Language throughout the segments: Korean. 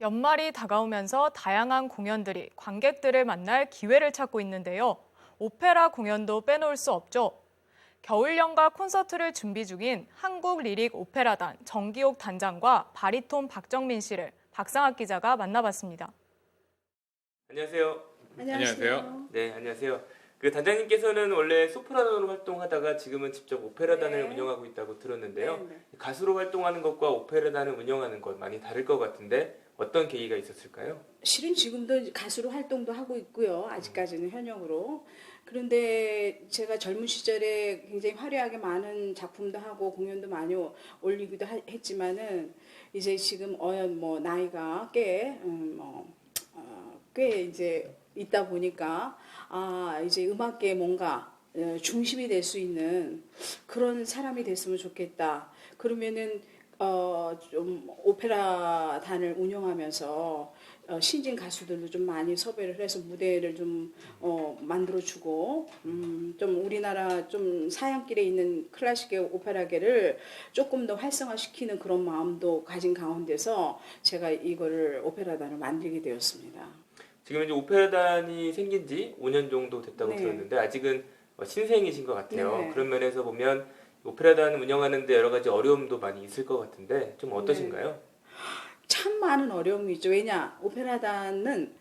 연말이 다가오면서 다양한 공연들이 관객들을 만날 기회를 찾고 있는데요. 오페라 공연도 빼놓을 수 없죠. 겨울 연가 콘서트를 준비 중인 한국 리릭 오페라단 정기옥 단장과 바리톤 박정민 씨를 박상학 기자가 만나봤습니다. 안녕하세요. 안녕하세요. 네, 안녕하세요. 그 단장님께서는 원래 소프라노로 활동하다가 지금은 직접 오페라단을 네. 운영하고 있다고 들었는데요. 네, 네. 가수로 활동하는 것과 오페라단을 운영하는 것 많이 다를 것 같은데 어떤 계기가 있었을까요? 실은 지금도 가수로 활동도 하고 있고요. 아직까지는 현역으로. 그런데 제가 젊은 시절에 굉장히 화려하게 많은 작품도 하고 공연도 많이 올리기도 하- 했지만은 이제 지금 어연 뭐 나이가 꽤, 음, 뭐, 어, 꽤 이제 있다 보니까 아, 이제 음악계에 뭔가 어, 중심이 될 수 있는 그런 사람이 됐으면 좋겠다. 그러면은 어, 좀 오페라단을 운영하면서 어, 신진 가수들도 좀 많이 섭외를 해서 무대를 좀 어, 만들어주고 음, 좀 우리나라 좀 사양길에 있는 클래식의 오페라계를 조금 더 활성화시키는 그런 마음도 가진 가운데서 제가 이거를 오페라단을 만들게 되었습니다. 지금 이제 오페라단이 생긴 지 5년 정도 됐다고 네. 들었는데 아직은 어, 신생이신 것 같아요. 네. 그런 면에서 보면 오페라단 운영하는데 여러 가지 어려움도 많이 있을 것 같은데 좀 어떠신가요? 참 많은 어려움이 있죠. 왜냐 오페라단은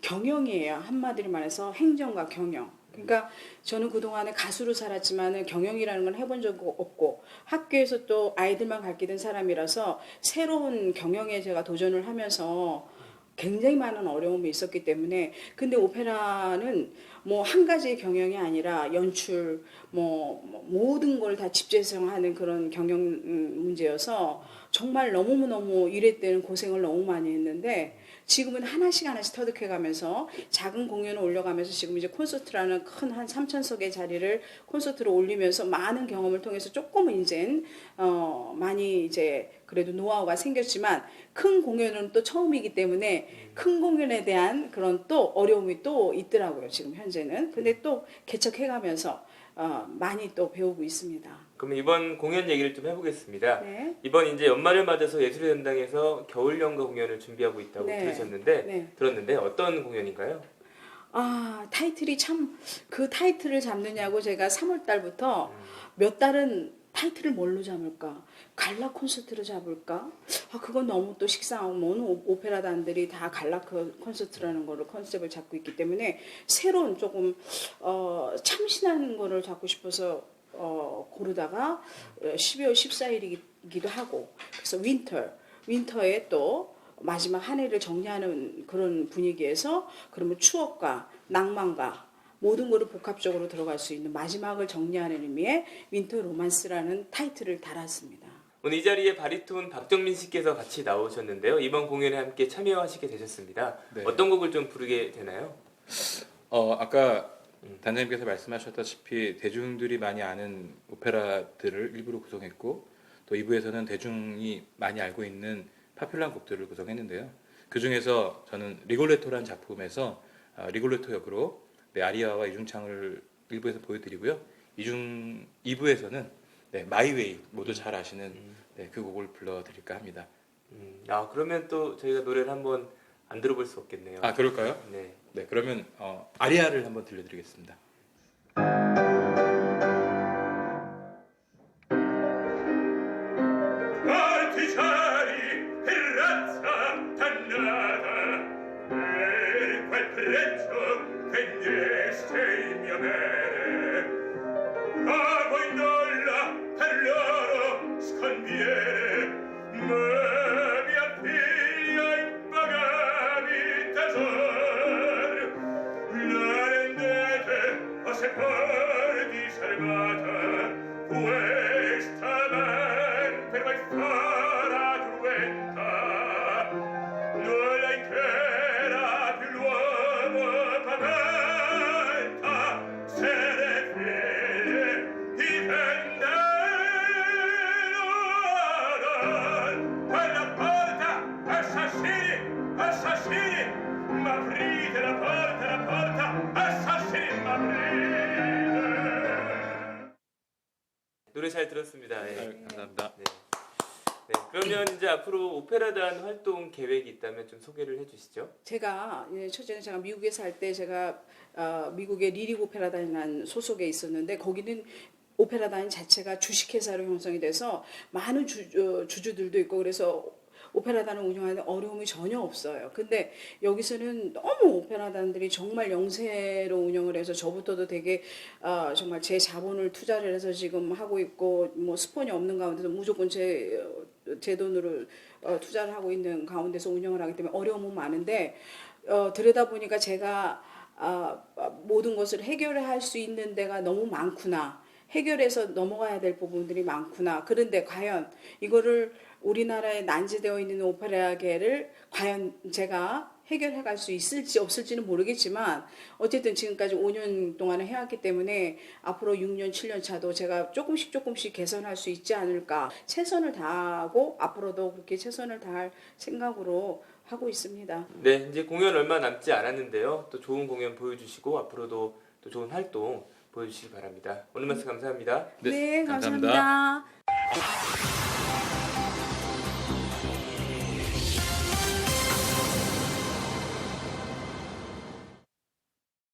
경영이에요. 한마디로 말해서 행정과 경영. 그러니까 저는 그동안에 가수로 살았지만은 경영이라는 건 해본 적 없고 학교에서 또 아이들만 가르치던 사람이라서 새로운 경영에 제가 도전을 하면서 굉장히 많은 어려움이 있었기 때문에 근데 오페라는 뭐 한 가지의 경영이 아니라 연출 뭐, 뭐 모든 걸 다 집재성하는 그런 경영 음, 문제여서 정말 너무너무 일회 때는 고생을 너무 많이 했는데 지금은 하나씩 하나씩 터득해가면서 작은 공연을 올려가면서 지금 이제 콘서트라는 큰 한 3천석의 자리를 콘서트로 올리면서 많은 경험을 통해서 조금은 이제 어 많이 이제 그래도 노하우가 생겼지만 큰 공연은 또 처음이기 때문에 큰 공연에 대한 그런 또 어려움이 또 있더라고요 지금 현재는 근데 또 개척해가면서 어 많이 또 배우고 있습니다. 그럼 이번 공연 얘기를 좀 해보겠습니다. 네. 이번 이제 연말을 맞아서 예술의 전당에서 겨울 연가 공연을 준비하고 있다고 네. 들으셨는데 네. 들었는데 어떤 공연인가요? 아, 타이틀이 참 그 타이틀을 잡느냐고 제가 3월 달부터 몇 달은 타이틀을 뭘로 잡을까? 갈라 콘서트로 잡을까? 아, 그건 너무 또 식상하고 모든 오- 오페라단들이 다 갈라 그 콘서트라는 거를 컨셉을 잡고 있기 때문에 새로운 조금 어, 참신한 거를 잡고 싶어서 어, 고르다가 12월 14일이기도 하고 그래서 윈터 윈터에 또 마지막 한 해를 정리하는 그런 분위기에서 그러면 추억과 낭만과 모든 것을 복합적으로 들어갈 수 있는 마지막을 정리하는 의미의 윈터 로만스라는 타이틀을 달았습니다. 오늘 이 자리에 바리톤 박정민 씨께서 같이 나오셨는데요. 이번 공연에 함께 참여하시게 되셨습니다. 네. 어떤 곡을 좀 부르게 되나요? 어 아까 음. 단장님께서 말씀하셨다시피 대중들이 많이 아는 오페라들을 일부러 구성했고 또 2부에서는 대중이 많이 알고 있는 파퓰러한 곡들을 구성했는데요. 그 중에서 저는 리골레토라는 작품에서 어, 리골레토 역으로 네, 아리아와 이중창을 1부에서 보여드리고요. 이중 2부에서는 네, 마이웨이 모두 잘 아시는 네, 그 곡을 불러드릴까 합니다. 음, 아 그러면 또 저희가 노래를 한번 안 들어볼 수 없겠네요. 아 그럴까요? 네. 네 그러면 어, 아리아를 한번 들려드리겠습니다. E vendeste il mio bene 노래 잘 들었습니다. 예. 네, 감사합니다. 네. 네, 그러면 이제 앞으로 오페라단 활동 계획이 있다면 좀 소개를 해주시죠. 제가 예, 첫째는 제가 미국에 살 때 제가 어, 미국의 리릭 오페라단이라는 소속에 있었는데 거기는 오페라단 자체가 주식회사로 형성이 돼서 많은 주, 어, 주주들도 있고 그래서 오페라단을 운영하는 어려움이 전혀 없어요. 근데 여기서는 너무 오페라단들이 정말 영세로 운영을 해서 저부터도 되게 어, 정말 제 자본을 투자를 해서 지금 하고 있고 뭐 스폰이 없는 가운데서 무조건 제, 어, 제 돈으로 어, 투자를 하고 있는 가운데서 운영을 하기 때문에 어려움은 많은데 어, 들여다 보니까 제가 아, 아, 모든 것을 해결할 수 있는 데가 너무 많구나. 해결해서 넘어가야 될 부분들이 많구나. 그런데 과연 이거를 우리나라에 난제되어 있는 오페라계를 과연 제가 해결해 갈 수 있을지 없을지는 모르겠지만 어쨌든 지금까지 5년 동안을 해왔기 때문에 앞으로 6년, 7년 차도 제가 조금씩 조금씩 개선할 수 있지 않을까. 최선을 다하고 앞으로도 그렇게 최선을 다할 생각으로 하고 있습니다. 네, 이제 공연 얼마 남지 않았는데요. 또 좋은 공연 보여주시고 앞으로도 또 좋은 활동 보여주시기 바랍니다. 오늘 말씀 감사합니다. 네, 네 감사합니다. 감사합니다.